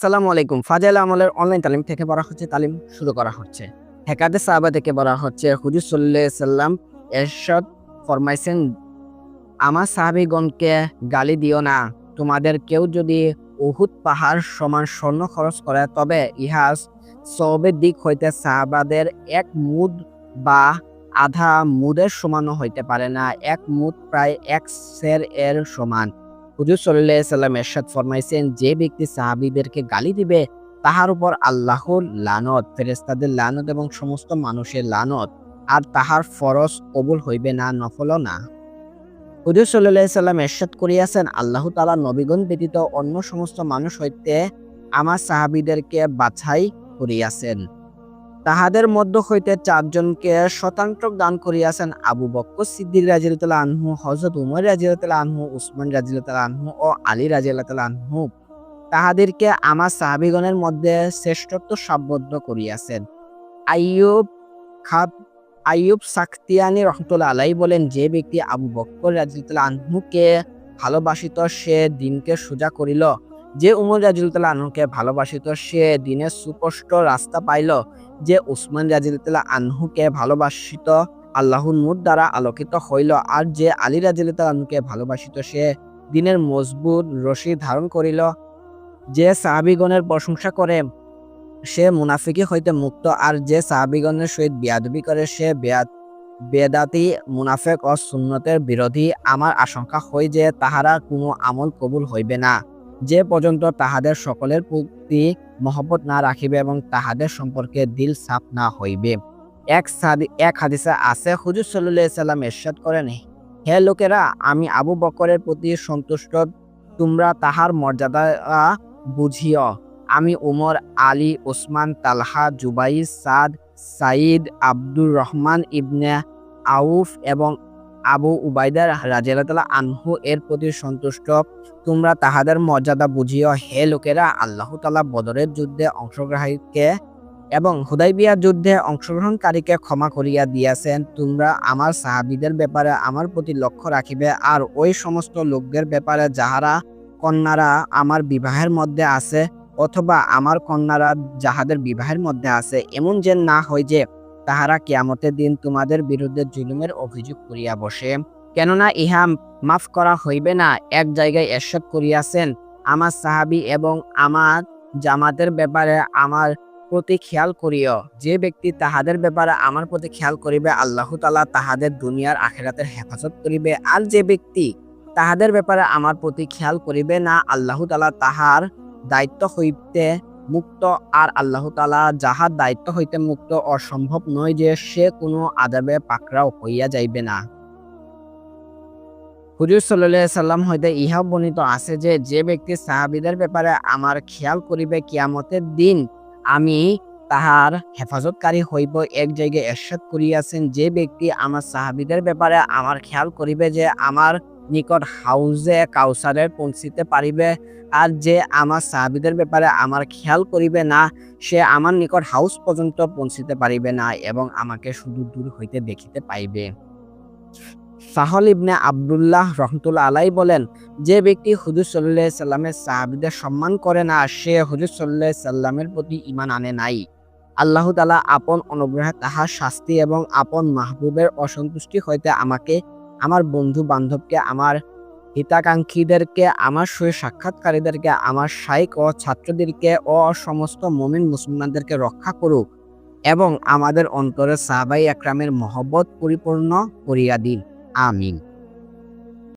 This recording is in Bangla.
আসসালামু আলাইকুম। ফাজাইল আমলের অনলাইন তালিম থেকে বলা হচ্ছে, তালিম শুরু করা হচ্ছে। হেকাদে সাহাবা থেকে বলা হচ্ছে, হুজুর সাল্লাহ সাল্লাম এরশাদ ফরমাইছেন, আমার সাহাবিগণকে গালি দিও না। তোমাদের কেউ যদি উহুদ পাহাড় সমান স্বর্ণ খরচ করে, তবে ইহা সবের দিক হইতে সাহাবাদের এক মুদ বা আধা মুদের সমানও হইতে পারে না। এক মুদ প্রায় এক সের এর সমান। হুজুর সাল্লাহ সাল্লাম এরশাদ ফরমাইছেন, যে ব্যক্তি সাহাবিদেরকে গালি দিবে, তাহার উপর আল্লাহর লানত ফেরেস্তাদের লানত এবং সমস্ত মানুষের লানত, আর তাহার ফরজ কবুল হইবে না, নফলও না। হুজুর সাল্লাহ সাল্লাম এরশাদ করিয়াছেন, আল্লাহ তালা নবীগণ ব্যতীত অন্য সমস্ত মানুষ হইতে আমার সাহাবিদেরকে বাছাই করিয়াছেন। তাহাদের মধ্য হইতে চারজনকে শতাংশ দান করিয়াছেন আবু বক্কর সিদ্দিক রাজিয়াল আনহু হজরত উমর রাজিয়াল আনহু, উসমান রাজিয়াল আনহু ও আলী রাজিয়াল আনহু। তাহাদেরকে আমার সাহাবিগণের মধ্যে শ্রেষ্ঠত্ব সাব্যস্ত করিয়াছেন। আইয়ুব খাব আইয়ুব সাকতিয়ানি রহমতুল্লাহ আলাই বলেন, যে ব্যক্তি আবু বক্কর রাজিয়াল আনহুকে ভালোবাসিত, সে দিনকে সোজা করিল। যে উমর রাজিউল্লাহ আনহুকে ভালোবাসিত সে দিনে সুস্পষ্ট রাস্তা পাইল যে উসমান রাজিল্লাহ আনহুকে ভালোবাসিত আল্লাহর নূর দ্বারা আলোকিত হইল। আর যে আলী রাজিল্লাহ আনহুকে ভালোবাসিত, সে দিনের মজবুত রশি ধারণ করিল। যে সাহাবিগণের প্রশংসা করে, সে মুনাফিকি হইতে মুক্ত। আর যে সাহাবিগণের সহিত বিয়াদবি করে, সে বেয়াদ, বেদাতি, মুনাফেক ও সুন্নতের বিরোধী। আমার আশঙ্কা হয় যে তাহারা কোনো আমল কবুল হইবে না। যে পর্যন্ত তাহাদের সকলের প্রতি মহব্বত না রাখিবে এবং তাহাদের সম্পর্কে দিল সাফ না হইবে। এক এক হাদিসে আছে, হুজুর সাল্লাহ সাল্লাম এরশাদ করেন, হে লোকেরা, আমি আবু বকরের প্রতি সন্তুষ্ট, তোমরা তাহার মর্যাদা বুঝিও। আমি উমর, আলী ওসমান তালহা জুবাই সাদ সাইদ আব্দুর রহমান ইবনে আউফ এবং আবু উবাইদার রাজিয়াল্লাহ আনহু এর প্রতি সন্তুষ্ট। তোমরা তাহাদের মর্যাদা বুঝিও, হে লোকেরা, আল্লাহ তালা বদরের যুদ্ধে অংশগ্রহীকে এবং হুদাইবিয়ার যুদ্ধে অংশগ্রহণকারীকে ক্ষমা করিয়া দিয়াছেন। তোমরা আমার সাহাবিদের ব্যাপারে আমার প্রতি লক্ষ্য রাখিবে, আর ওই সমস্ত লোকদের ব্যাপারে যাহারা কন্যারা আমার বিবাহের মধ্যে আছে, অথবা আমার কন্যারা যাহাদের বিবাহের মধ্যে আছে, এমন যে না হয় যে তাহারা কিয়ামতের দিন তোমাদের বিরুদ্ধে জুলুমের অভিযোগ করিয়া বসে। কেননা ইহা মাফ করা হইবে না, এক জায়গায় এরশাদ করিয়াছেন আমার সাহাবি এবং আমার জামাতের ব্যাপারে আমার প্রতি খেয়াল করিও। যে ব্যক্তি তাহাদের ব্যাপারে আমার প্রতি খেয়াল করিবে, আল্লাহ তালা তাহাদের দুনিয়ার আখেরাতের হেফাজত করিবে। আর যে ব্যক্তি তাহাদের ব্যাপারে আমার প্রতি খেয়াল করিবে না, আল্লাহ তালা তাহার দায়িত্ব হইতে মুক্ত আর আল্লাহ তালা যাহার দায়িত্ব হইতে মুক্ত অসম্ভব নয় যে সে কোনো আদাবে পাকড়াও হইয়া যাইবে না। হুজুর সাল্লাম হইতে ইহা বর্ণিত আছে যে যে ব্যক্তি সাহাবিদের ব্যাপারে আমার খেয়াল করিবে কিয়ামতের দিন আমি তাহার হেফাজতকারী হইব, এক জায়গায় এরশাদ করিয়াছেন। যে ব্যক্তি আমার সাহাবিদের ব্যাপারে আমার খেয়াল করিবে যে, আমার নিকট হাউজে কাউসারের পৌঁছিতে পারিবে আর যে আমার সাহাবিদের ব্যাপারে আমার খেয়াল করিবে না, সে আমার নিকট হাউস পর্যন্ত পৌঁছিতে পারিবে না এবং আমাকে শুধু দূর হইতে দেখিতে পাইবে। সাহল ইবনে আবদুল্লাহ রহমতুল্লাহ আলাই বলেন, যে ব্যক্তি হুজুর সাল্লাহ সাল্লামের সাহাবিদের সম্মান করে না, সে হুজুর সাল্লাহ সাল্লামের প্রতি ইমান আনে নাই। আল্লাহ তালা আপন অনুগ্রহে তাহার শাস্তি এবং আপন মাহবুবের অসন্তুষ্টি হইতে আমাকে আমার বন্ধু বান্ধবকে আমার হিতাকাঙ্ক্ষীদেরকে, আমার সুয়ে সাক্ষাৎকারীদেরকে আমার শাইক ও ছাত্রদেরকে ও সমস্ত মমিন মুসলমানদেরকে রক্ষা করুক এবং আমাদের অন্তরে সাহাবাই একরামের মহব্বত পরিপূর্ণ করিয়া দিন। আমিন।